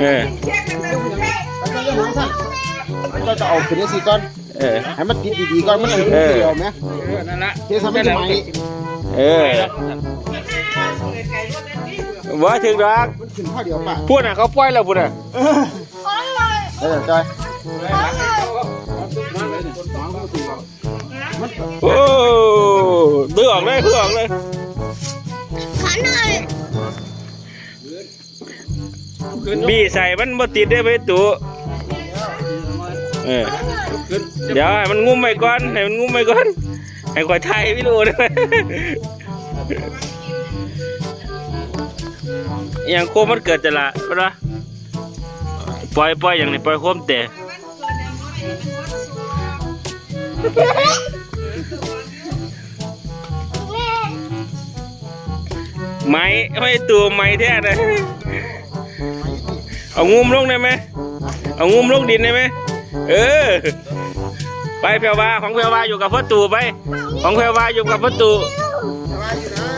เออก็ยังหางสั้นเราจะเอาขึ้นได้สิก่อนเออให้มันติดดีๆก่อนมันถึงเออเดียวไหมเออนั่นละเทสมันจะไหมเออว่าถึงรักมันขึ้นข้าวเดียวป่ะพูดน่ะเขาปล่อยแล้วพูดน่ะเออจอยโอ้ดื้อออกเลยดื้อออกเลยขอหน่อย บีใส่มันบ่ติดได้ไปตัวเออเดี๋ยวให้มันงุ้มไปก่อนให้มันงุ้มไปก่อนให้คอยไทยพี่รู้ได้ไหมอหย่างโคมมันเกิดจะละปะปล่อยปล่อยอย่างนี้ปล่อยโคมแต่ไม้ไม่ตัวไม้แท้เลย เอางุ้มลงได้ไหมเอางุ้มลงดินได้ไหมเออ ไปแพรวาของแพรวาอยู่กับพ่อตู่ไป ของแพรวาอยู่กับพ่อตู่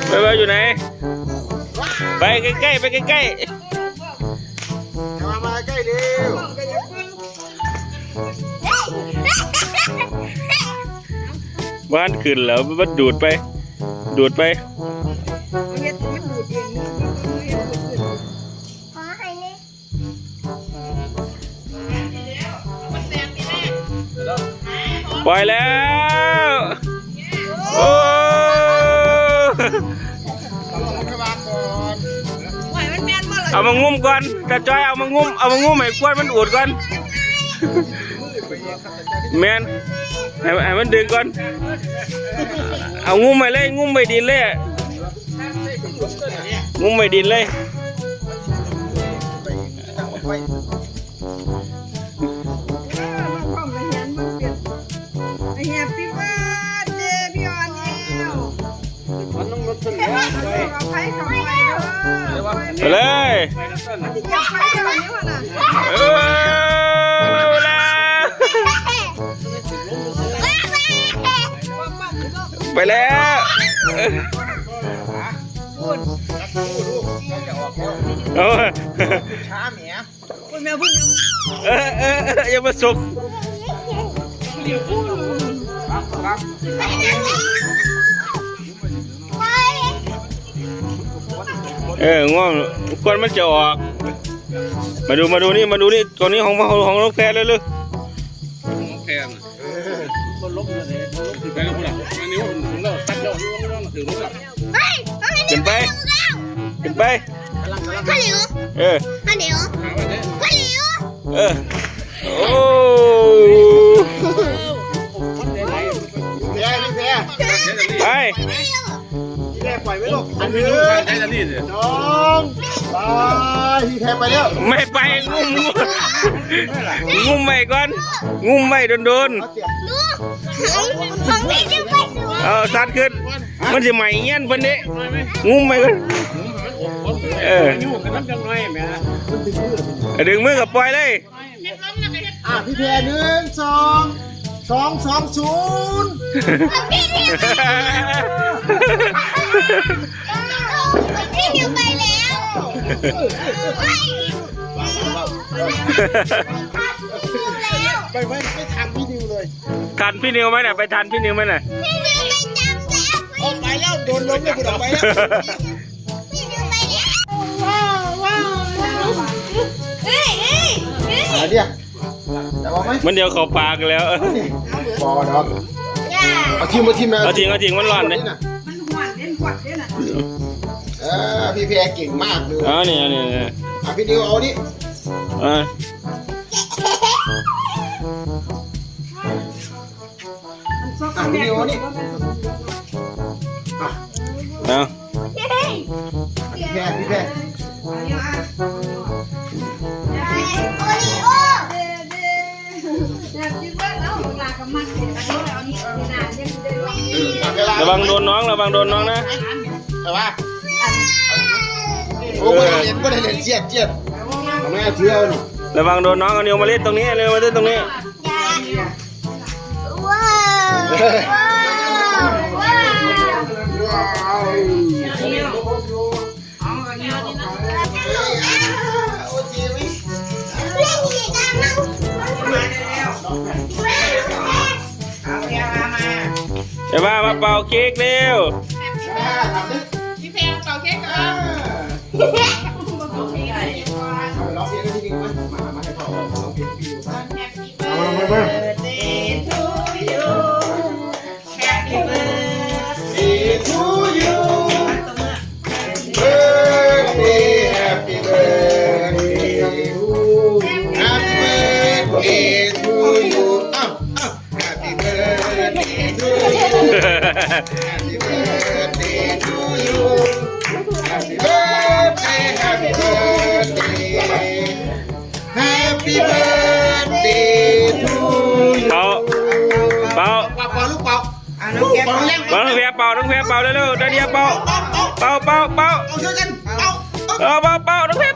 แพรวาอยู่ไหน ไปใกล้ๆไปใกล้มามาใกล้เร็วๆบ้านขึ้นแล้วมันดูดไป ดูดไป ปล่อยแล้ว โอ้เอามางุ้มก่อนกระจอยเอามางุ้มเอามางุ้มให้ควนมันอูดก่อนแมนให้ให้มันดึงก่อน เอางุ้มไปเลยงุ้มไปดินเลยอะงุ้มไปดินเลย เลยไปน้ำต้นอย่าไฟเดี๋ยวนี้วะน่ะเออไปแล้วเออช้าแหมคุณแม่พูดเออเออเออย่ามาสุกเออง่วงควันมันจะออก มาดูมาดูนี่มาดูนี่ตัวนี้ของของของนกแพรเลยเลยของแพงมันล้มเลยมันล้มถึงไปแล้วพูดอะอันนี้ผมถึงแล้วตัดแล้วถึงแล้วขึ้นไปขึ้นไปข้าวเหนียวเออข้าวเหนียวหาไว้เนี่ยข้าวเหนียวเออโอ้พี่แพ้พี่แพ้ไปพี่ แพ้ปล่อยไว้ลูกอันไม่นี้รู้ใครใช้จะนี่สิน้องไปพี่แพ้ไปแล้วไม่ไปงุ้มงุ้มไปก่อนงุ้มไปโดนเอาเตียบดูของของพี่จะไปสวนๆเอาซัดขึ้นมันจะใหม่เงี้ยนเพิ่นนี้งุ้มไปก่อนเออนิ้วขึ้นน้ำจังหน่อยแม่ดึงมือกับปล่อยเลยอะพี่แพ้หนึ่งสอง สองสองศูนย์พี่นิวพี่นิวไปแล้วไปแล้วไปไว้ไม่ทันพี่นิวเลยทันพี่นิวไหมน่ะไปทันพี่นิวไหมน่ะพี่นิวไปจำแล้วออกไปแล้วโดนล้มเลยคุณออกไปแล้วพี่นิวไปแล้วว้าวว้าวเฮ้ยเฮ้ยเฮ้ย หาเดียวจะบอกไหมมันเดี๋ยวเขาปากแล้วบอดอกอย่าเอาทีมมาทีมนะเอาจริงเอาจริงมันร้อนเลยมันหวานเล่นกวดเล่นอะเออพี่แพ้เก่งมากเลยเอานี่เอานี่เอานี่อะพี่นิวเอานี่อะอะพี่นิวเอานี่อะเอาพี่แพ้พี่แพ้โระวังโดนน้องระวังโดนน้องนะแต่ว่าโอ้ไม่ได้เล่นไม่ได้เล่นเจียดเจียดทำไมเที่ยวนี่ระวังโดนน้องเอาเนียวมาเล่นตรงนี้เนียวมาเล่นตรงนี้ว้าว แพรว่ามาเป่าเค้กเร็วอ่าทำดิพี่เพลเป่าเค้กก่ออ่านโอเคไงเอาร้องเพลงกันทีนึงมามามาให้พ่อร้องเพลงพี่ดูซะแฮปปี้เบิร์ดเดาเป่าเป่าลูกเป่าอะน้องแกเป่าแรงเป่าน้องแพรเป่าน้องแพรเป่าเร็วๆนาเดียเป่าเป่าเป่าเป่าเอาช่วยกันเป่าเป่าเป่าเป่าน้องแพร